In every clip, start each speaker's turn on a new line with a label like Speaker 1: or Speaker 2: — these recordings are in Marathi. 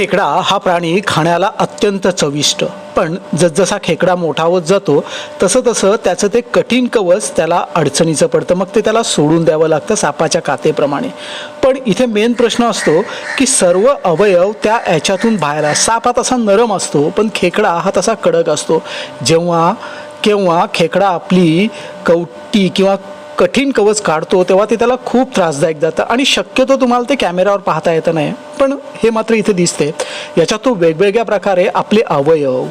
Speaker 1: खेकडा हा प्राणी खाण्याला अत्यंत चविष्ट. पण जसजसा खेकडा मोठा होत जातो तसं तसं त्याचं ते कठीण कवच त्याला अडचणीचं पडतं. मग ते त्याला सोडून द्यावं लागतं सापाच्या कातेप्रमाणे. पण इथे मेन प्रश्न असतो की सर्व अवयव त्या याच्यातून बाहेर साप हा तसा नरम असतो पण खेकडा हा तसा कडक असतो. जेव्हा केव्हा खेकडा आपली कवटी किंवा कठीण कवच काढतो तेव्हा ते त्याला खूप त्रासदायक जातं. आणि शक्यतो तुम्हाला ते कॅमेऱ्यावर पाहता येतं नाही. पण हे मात्र इथे दिसते. याच्यात तो वेगवेगळ्या प्रकारे आपले अवयव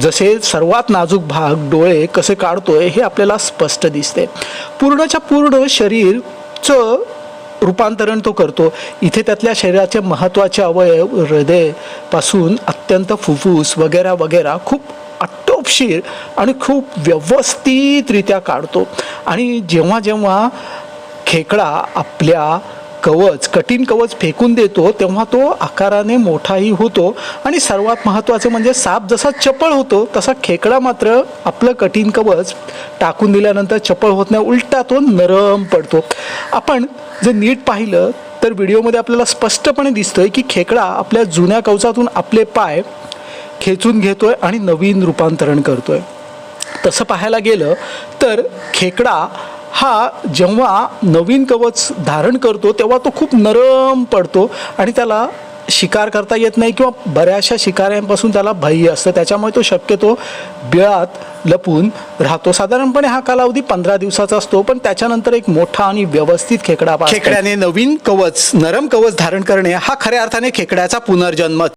Speaker 1: जसे सर्वात नाजूक भाग डोळे कसे काढतोय हे आपल्याला स्पष्ट दिसते. पूर्णच्या पूर्ण शरीरचं रूपांतरण तो करतो. इथे त्यातल्या शरीराचे महत्त्वाचे अवयव हृदयपासून अत्यंत फुफ्फुस वगैरे वगैरे खूप आटोपशीर आणि खूप व्यवस्थितरित्या काढतो. आणि जेव्हा जेव्हा खेकडा आपल्या कवच कठीण कवच फेकून देतो तेव्हा तो आकाराने मोठाही होतो आणि सर्वात महत्त्वाचं म्हणजे साप जसा चपळ होतो तसा खेकडा मात्र आपलं कठीण कवच टाकून दिल्यानंतर चपळ होत नाही उलटा तो नरम पडतो. आपण जर नीट पाहिलं तर व्हिडिओमध्ये आपल्याला स्पष्टपणे दिसतंय की खेकडा आपल्या जुन्या कवचातून आपले पाय खेचून घेतोय आणि नवीन रूपांतरण करतोय. तसं पाहायला गेलं तर खेकडा हा जेव्हा नवीन कवच धारण करतो तेव्हा तो खूप नरम पडतो आणि त्याला शिकार करता येत नाही किंवा बऱ्याचशा शिकाऱ्यांपासून त्याला भय असतं. त्याच्यामुळे तो शक्यतो बिळात लपून राहतो. साधारणपणे हा कालावधी पंधरा दिवसाचा असतो पण त्याच्यानंतर एक मोठा आणि व्यवस्थित खेकडा खेकड्याने नवीन कवच नरम कवच धारण करणे हा खऱ्या अर्थाने खेकड्याचा पुनर्जन्म.